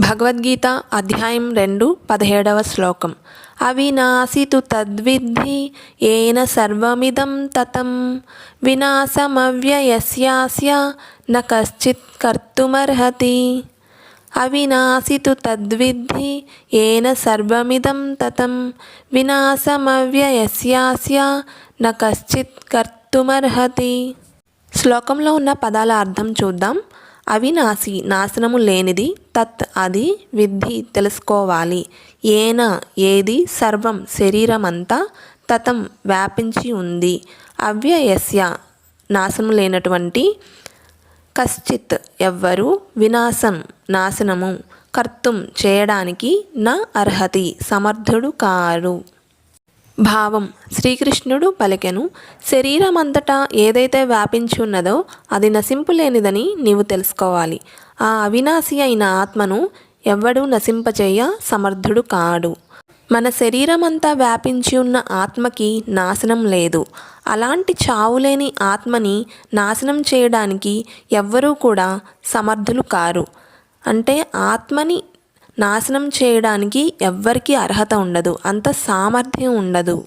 భగవద్గీత అధ్యాయం రెండు పదిహేడవ శ్లోకం. అవినాశితు తద్విద్ధి ఏన సర్వమిదం తతం. వినాశమవ్యయస్యాస్య న కశ్చిత్ కర్తుమర్హతి. అవినాశితు తద్విద్ధి ఏన సర్వమిదం తతం. వినాశమవ్యయస్యాస్య న కశ్చిత్ కర్తుమర్హతి. శ్లోకంలో ఉన్న పదాల అర్థం చూద్దాం. అవినాశి నాశనము లేనిది తత్ అది విద్ధి తెలుసుకోవాలి. ఏన ఏది సర్వం శరీరమంతా తతం వ్యాపించి ఉంది. అవ్యయస్య నాశనం లేనటువంటి కశ్చిత్ ఎవ్వరు వినాశం నాశనము కర్తం చేయడానికి నా అర్హతి సమర్థుడు కారు. భావం. శ్రీకృష్ణుడు పలికెను శరీరమంతటా ఏదైతే వ్యాపించి ఉన్నదో అది నశింపులేనిదని నీవు తెలుసుకోవాలి. ఆ అవినాశి అయిన ఆత్మను ఎవ్వడూ నశింపచేయ సమర్థుడు కాడు. మన శరీరమంతా వ్యాపించి ఉన్న ఆత్మకి నాశనం లేదు. అలాంటి చావులేని ఆత్మని నాశనం చేయడానికి ఎవ్వరూ కూడా సమర్థులు కారు. అంటే ఆత్మని నాశనం చేయడానికి ఎవ్వరికీ అర్హత ఉండదు. అంత సామర్థ్యం ఉండదు.